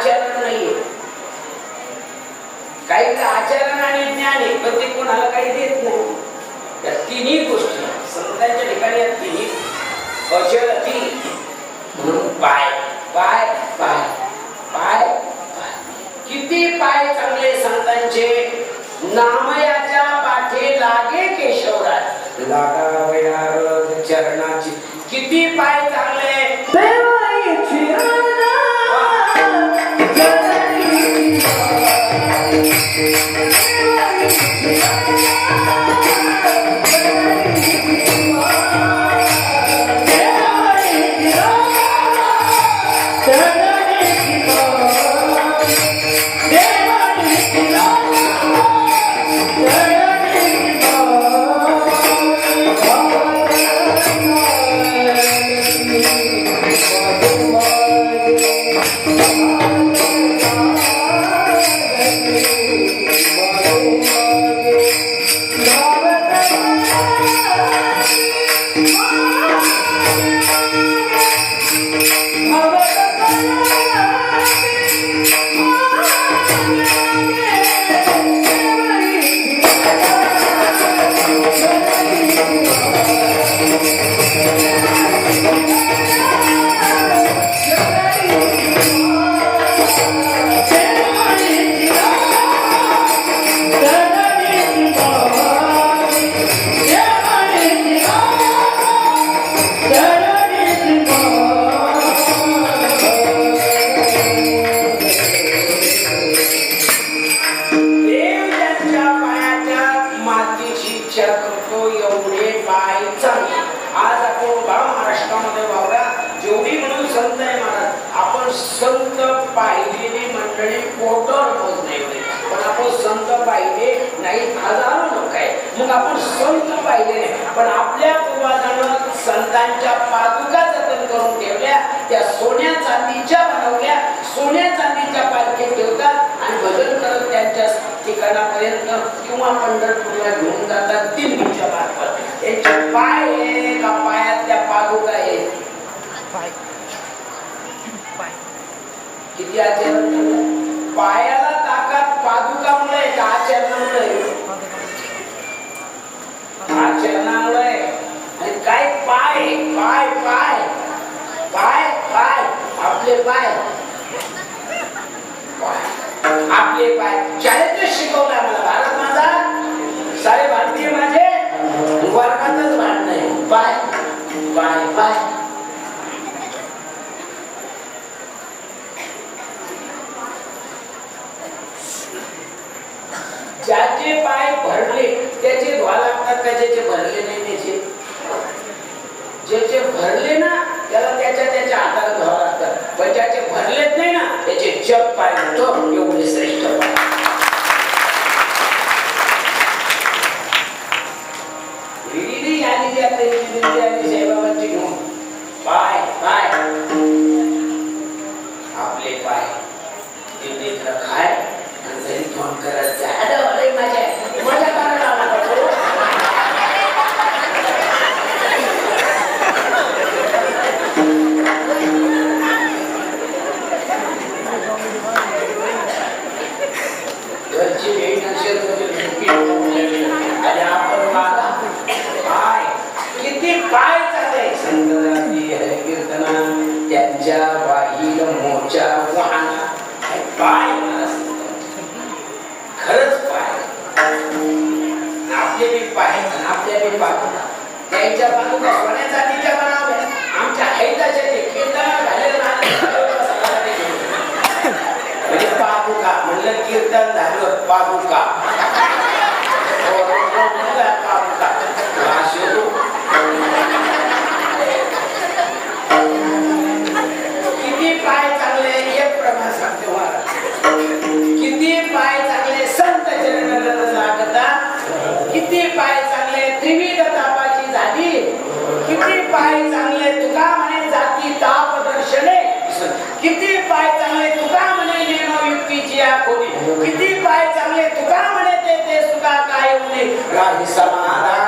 आचरण नाहीये. काहीकडे आचरण आणि ज्ञान आहे पण ते कोणाला काही देत नाही. या तिन्ही गोष्टी संतांच्या ठिकाणी या तिन्ही अचल ती म्हणून पाय पाय पाय पाय पाय. किती पाय चांगले संतांचे? नामयाच्या पाठे लागे केशवराज. लागा वयार चरणाची. किती पाय चांगले नाही हजारो लोक आहे मग आपण संत पाहिले नाही. पण आपल्या पूर्वजांना संतांच्या पादुका जतन करून ठेवल्या त्या सोन्या चांदीच्या बनवल्या सोन्या चांदीच्या पालखीत ठेवतात आणि भजन करत त्यांच्या ठिकाणापर्यंत किंवा पंढरपूरला घेऊन जातात दिल्लीच्या मार्फत. यांचे पाय आहे का पायात त्या पादुका आहेत. किती आचरण? पायाला पादुकामुळे का आचरणामुळे. आचरणामुळे. आणि काय पाय पाय पाय. पाय पाय. आपले पाय. पाय. आपले पाय. चाळीस शिकवलं आम्हाला भारत माझा सारे भारतीय माझे वर्गातच भांडण आहे पाय पाय पाय ज्याचे पाय भरले त्याचे धुवा लागतात का ज्याचे भरले नाही त्याचे जे जे भरले ना त्याला त्याच्या त्याच्या हाताला धुवा लागतात. पण ज्याचे भरलेच नाही ना त्याचे जग पाय होतो एवढे श्रेष्ठ पाय. पाय आपले पाय दिल्लीत खाय आणि घरी फोन करत जा. कीर्तन झालं पादुका. हो, किती पाय चांगले एक प्रमाण सांगते महाराज किती पाय चांगले संत चरण लागता किती पाय चांगले किती पाय चांगले? तुका म्हणते ते सुद्धा काय होते समाधान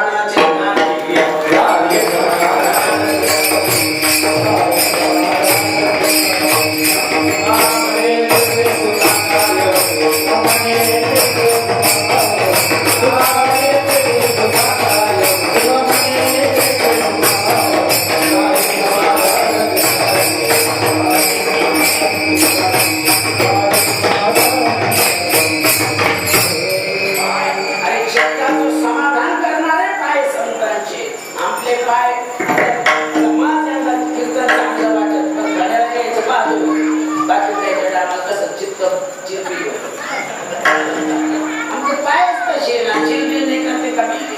también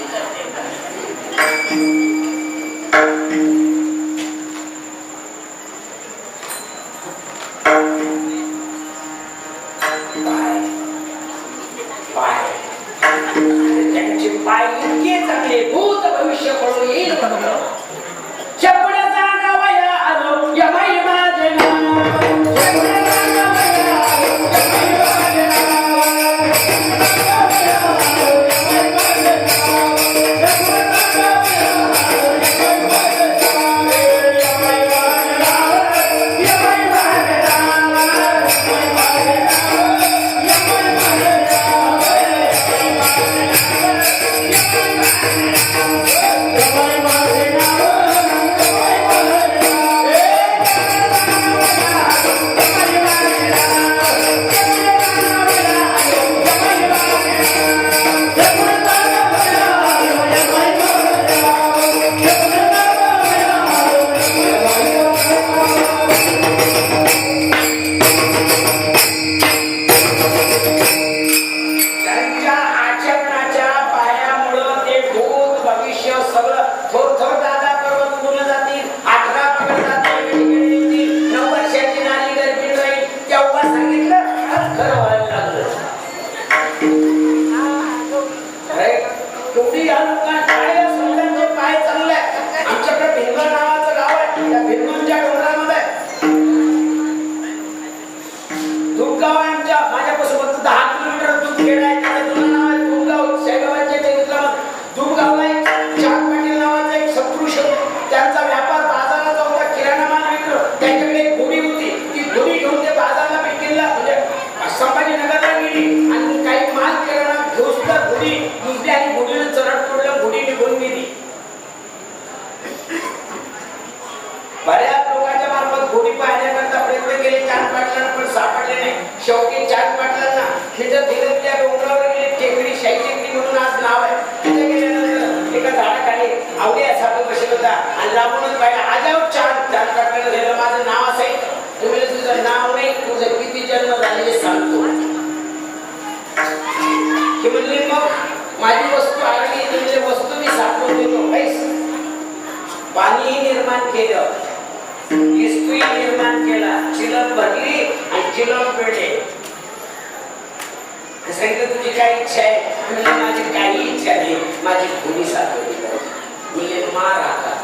माझी खोलीच साठवली पाहिजे बोले मार आता.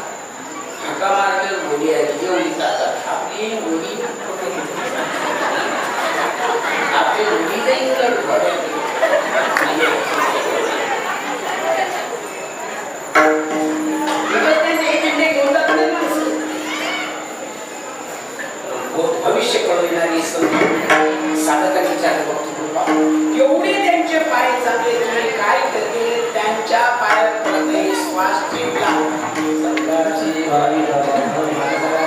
हाका मारणार मुली आहे जेवली जातात. आपली मुली आपली मुली नाही उलट एवढे त्यांचे पाय चांगले काय करतील त्यांच्या पायात हृदय श्वास ठेवला संताची भावी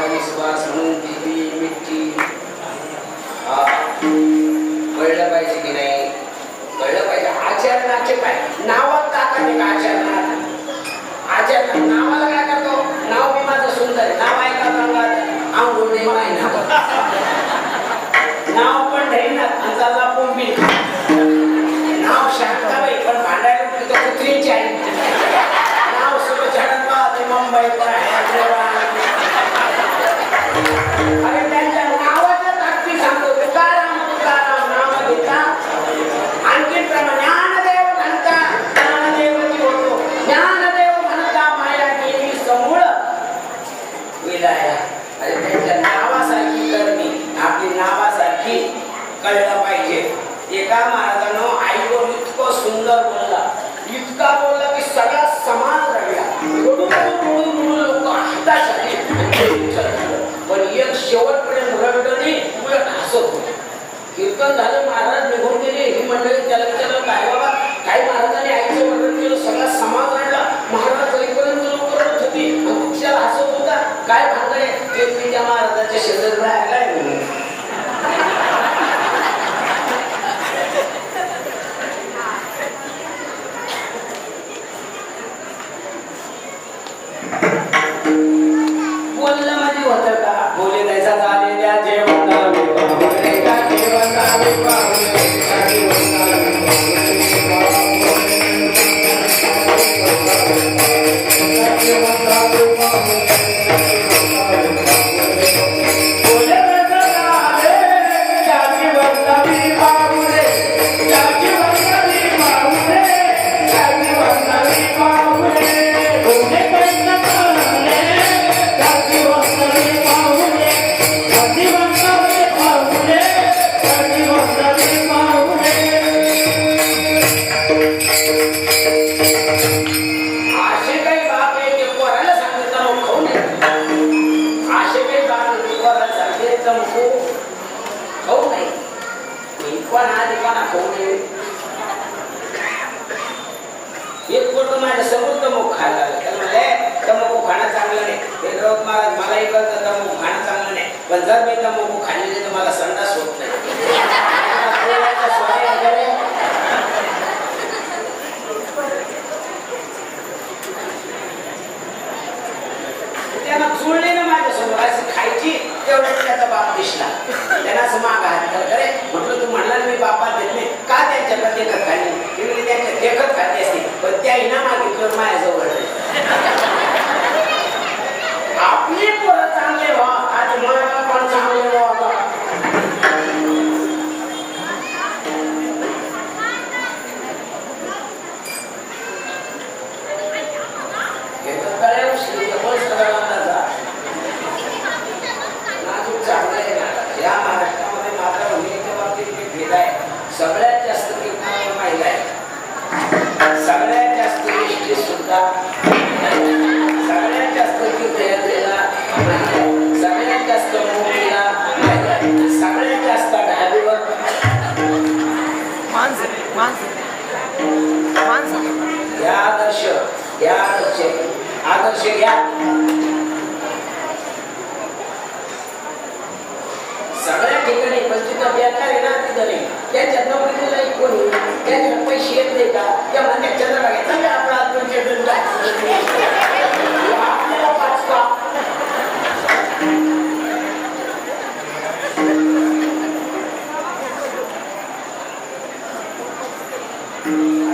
विश्वास म्हणून दिली मिठी कळलं पाहिजे की नाही? कळलं पाहिजे. आचरणाचे पाय. नावात ताकद आचरणात? आचरण नावाला काय करतो? नाव मी माझं सुंदर नाव ऐका रंगात आंघोळ नाही नाव पण ढेरणार आणि त्याचा मी Mumbai, Hyderabad. गेले त्याला विचारलं काय बाबा काय महाराजांनी आईचं वर्णन केलं? सगळा समाज आणला महाराज जाईपर्यंत लोक रडत होती. आणि पक्षाला हसत होता. काय भांगडे ते मी त्या महाराजाच्या शेजारी राहिलाय सांगितलं खाऊ नये मी पण हा दिवाना खाऊ नये एक पोरग माझ्यासमोर तमोक खायला लागला त्याला म्हणले तंबाखू खाणं चांगलं नाही हे राऊत महाराज मलाही कळतं तंबाखू खाणं चांगलं नाही पण जर मी तंबाखू खाल्लेली तर मला संडास होत नाही पोराचा स्वामी वगैरे त्यांना जुळले ना माझ्यासमोर अशी खायची तेवढ्यात त्याचा बाप दिसला. त्यांना असं माग अरे म्हटलं तू म्हणला मी बापा देत नाही. का त्यांच्या देखत खाली ती त्यांच्या देखत खाली असते. पण त्या इना मागितलं माझ्याजवळ आपले पोरं चांगले व्हा. आज मला पण चांगले व्हा. लक्ष घ्या. सगळ्या ठिकाणी पंचित बेकार येणार ना तिथं नाही? त्यांच्या नोकरीला एक कोणी त्या पैसे येत नाही का त्या म्हणतात चंद्रबाग काय आपला आत्मचंद्र आपल्याला पाच का?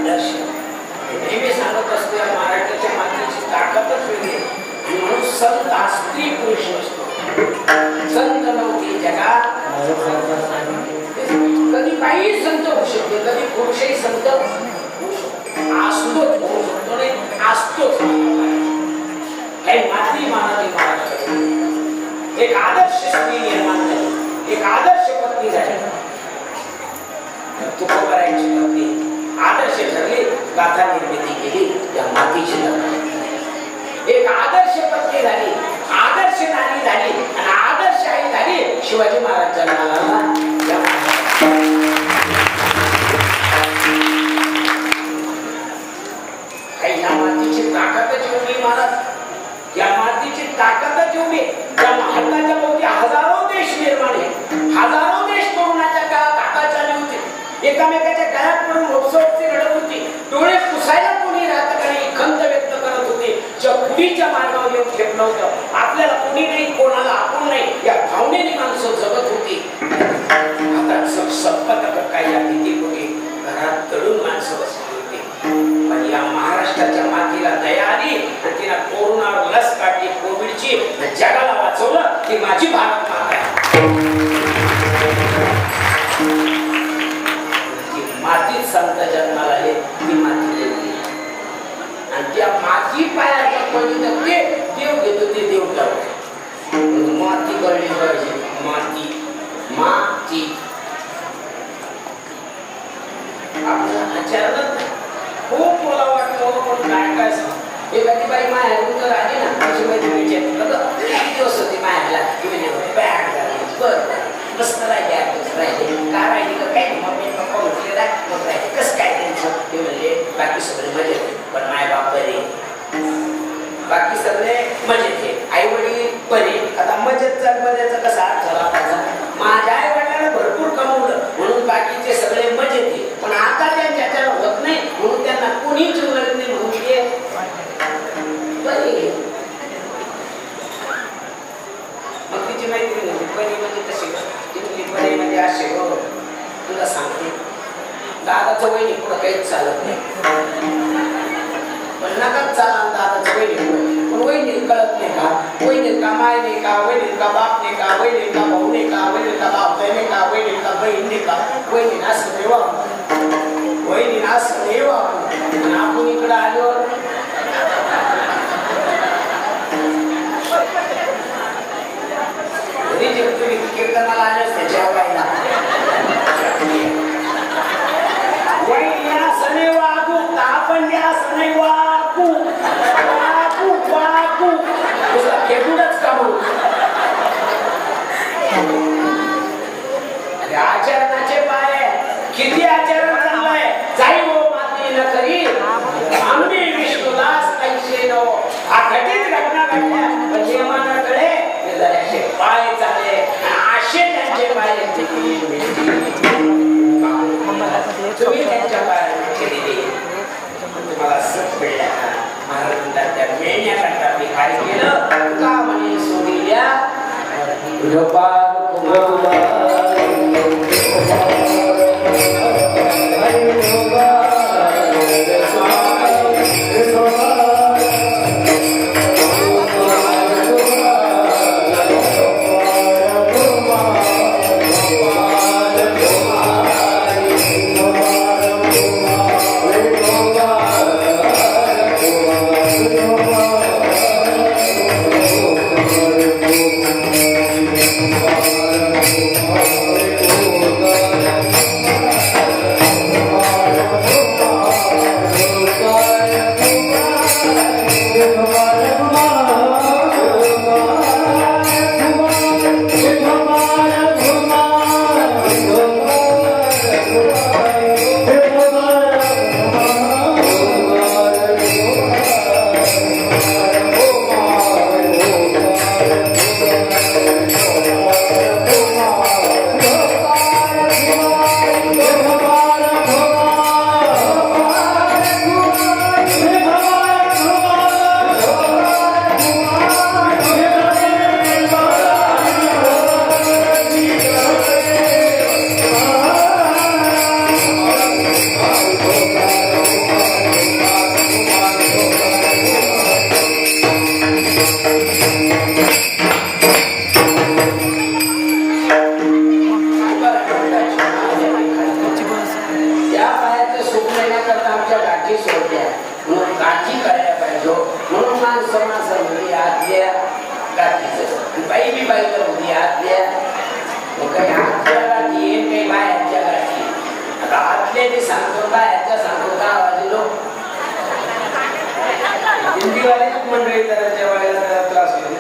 आदर्श. नेहमी सांगत असतो या ताकदच वेगळी आहे. म्हणून संत हा स्त्री पुरुष नसतो. संत नव्हती जगात. कधी काही संत होऊ शकतो कधी पुरुषही संत होऊ शकतो असतोच होऊ शकतो नाही असतोच काही माती मानवी महाराष्ट्र एक आदर्श स्त्री निर्माण झाली. एक आदर्श पत्नी झाली. तुकोबारायची पत्नी आदर्श ठरली. गाथा निर्मिती केली. त्या मातीची लग्न एक आदर्श पत्नी झाली. आदर्श नाणी झाली. आणि आदर्श आई झाली. शिवाजी महाराज जन्माला आला. महाराज. या मातीची ताकदच देश निर्माण आहे होते एकामेकाच्या गळ्यात पडून उपसोपती रडत होती. डोळे पुसायला कोणी राहत काही खंत व्यक्त करत होते ज्या मार्गावर येऊन ठेवलं होतं. आपल्याला कोणी नाही कोणाला आपण नाही. या भावनेने माणसं जगत होती. आता संपत काही या भीती कोणी घरात तडून माणसं बसली होती. पण या महाराष्ट्राच्या मातीला दया आली आणि तिला कोरोनावर लस काढली कोविडची जगाला वाचवलं ती माझी भारत माता आहे. मातीत संत जन्माला आले. आणि त्या माती पायाच्या पडली ते देव घेतो ते देव ठरवतो माती कळली पाहिजे माती माती. विचारलं नाही. खूप मला वाटलं हो, पण काय काय सांग? एखादी बाई माहेरून तर आली ना अशी माहिती विचार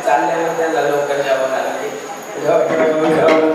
चालल्यानंतर लोकांच्या चालल्यावर त्यांना लवकर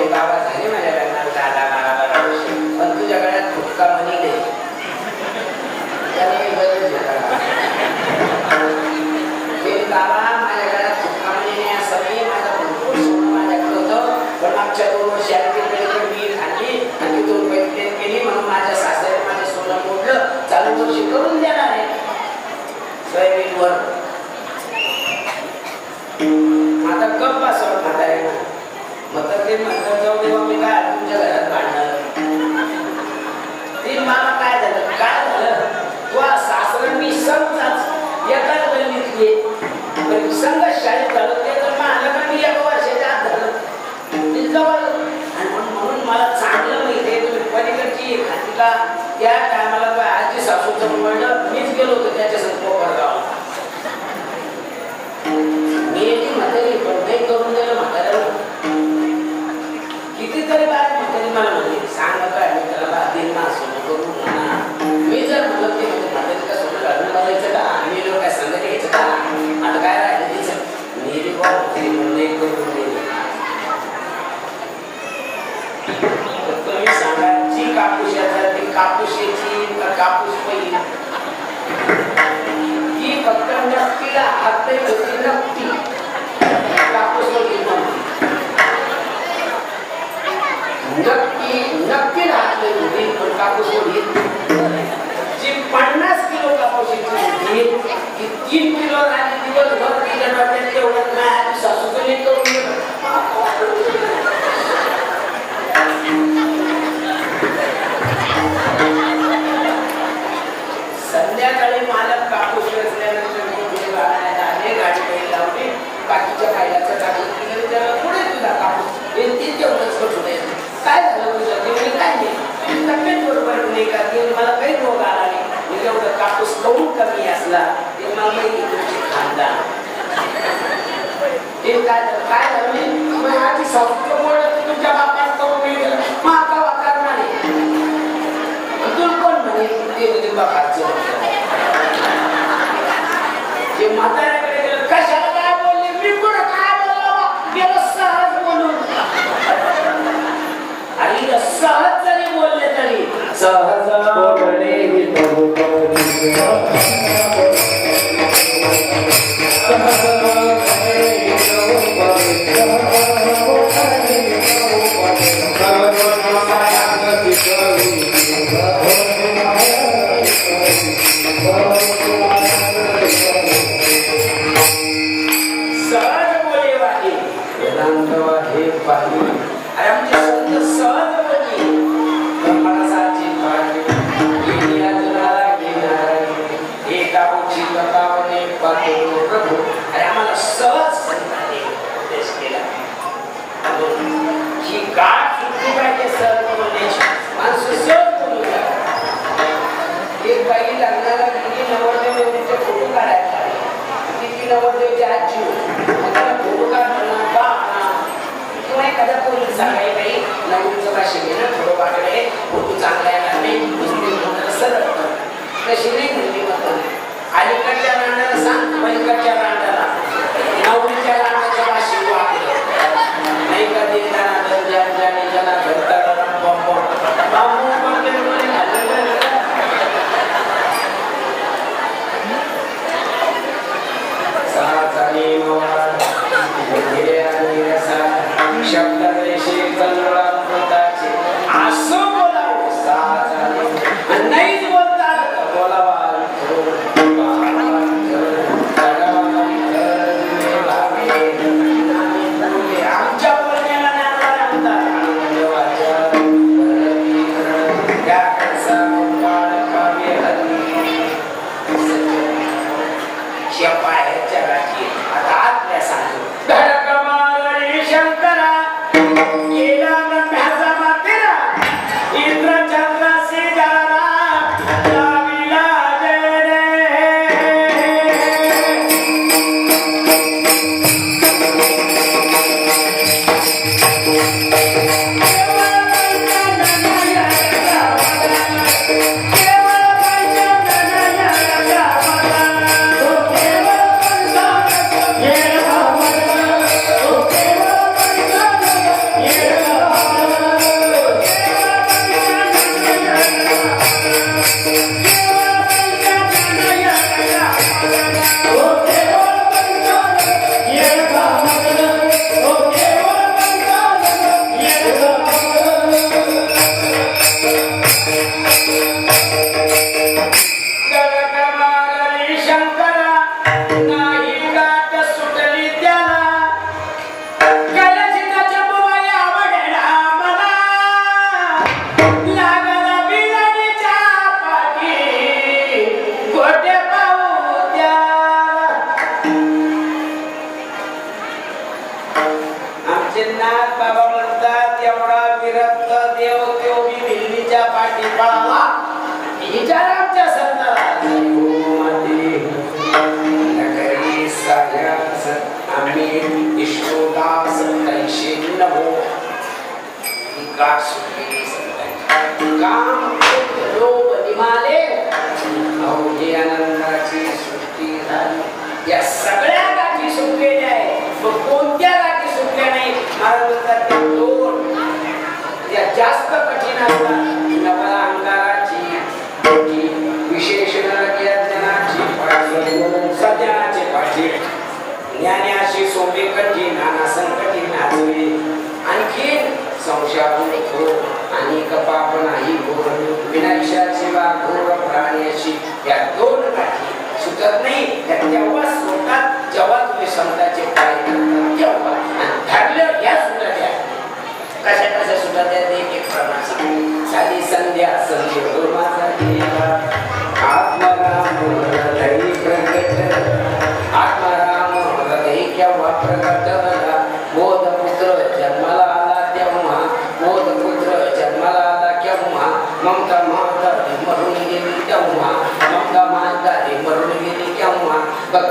म्हणजे संघर्ष शाळेत घालत ते तर मग आलं का मी एका वर्षाच्या झालं मी जवळ आणि म्हणून मला चांगलं माहिती आहे तुम्ही पलीकडची हातीला त्या टायमाला आजी सासूचं म्हणलं मीच गेलो होतो त्याच्यासोबत कोपरगाव कापूस पहिली. ही फक्त नक्कीला हात होती नक्की. कापूस नक्की नक्कीला हात होती पण कापूस जी पन्नास किलो कापूसची होती ती तीन किलो आणि दिवसभर तिच्या डोक्यात एवढं नाही सासूचं करून lumalab ka,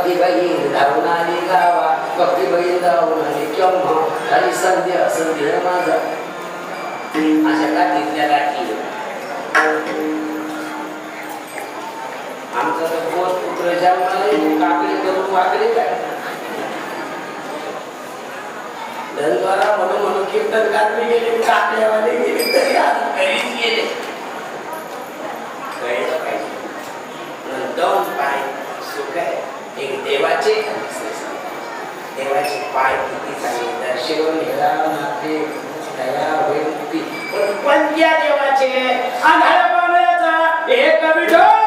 भक्ती बहीण आली गावा भक्ती बहीण धावून आली केव्हा आणि संध्या संध्या माझा अशा गाठीतल्या गाठी आमचं तर पोस पुत्र जन्माला काकडे करून वाकडे काय? धनद्वारा म्हणून म्हणून कीर्तन गेले गेले कळलं दोन सुख एक देवाचे देवाचे पाय किती चांगले दर्शन नाते दया होईल पण त्या देवाचे आधार पाण्याचा एक विठो